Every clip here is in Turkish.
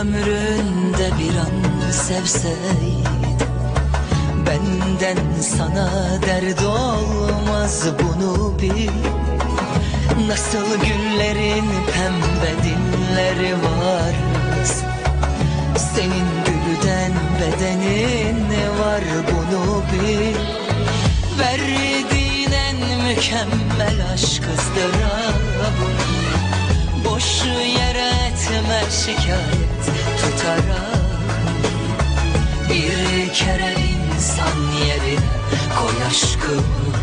ömründe bir an sevseydin Benden sana dert olmaz bunu bil. Nasıl güllerin pembe dinleri var Senin gülden bedenin var bunu bil. Verdiğin en mükemmel aşk ızdırabı Boş yere şikayet tutarak. Bir kere insan yerine koy aşkımı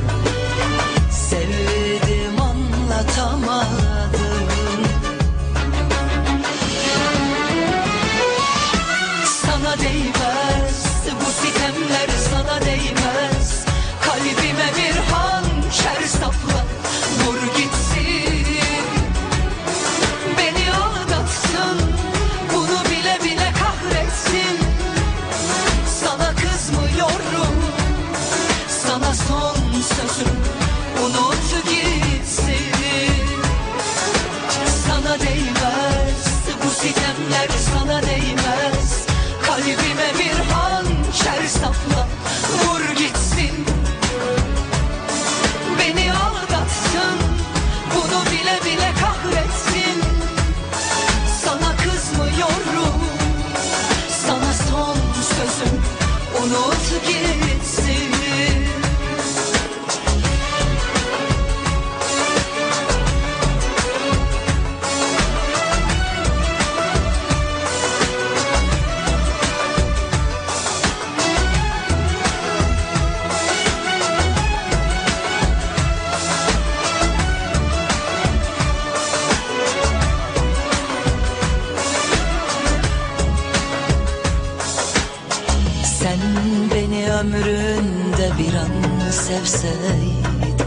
ömründe bir an sevseydin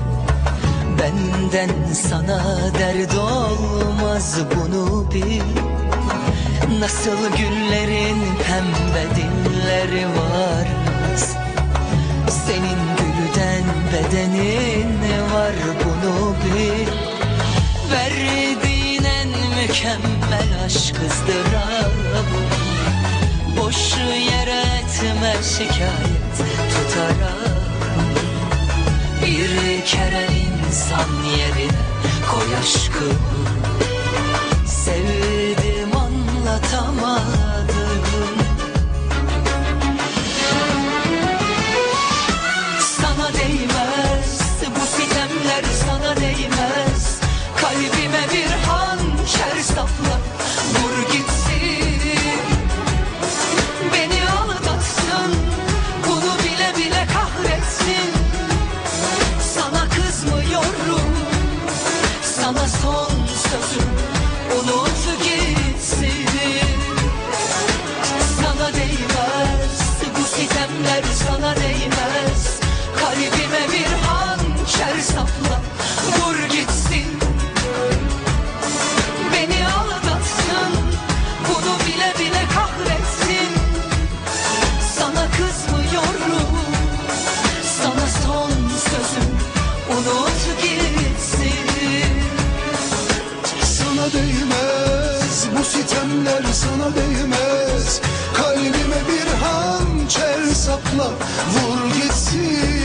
Benden sana dert olmaz bunu bil. Nasıl güllerin pembe dinleri var Senin gülden bedenin var bunu bil. Verdiğin en mükemmel aşk ızdırabı Boş yere şikayet tutarak Bir kere insan yerine koy aşkımı Sevdim anlatamadım Sana son sözüm Değmez. Bu sitemler sana değmez. Kalbime bir hançer sapla vur gitsin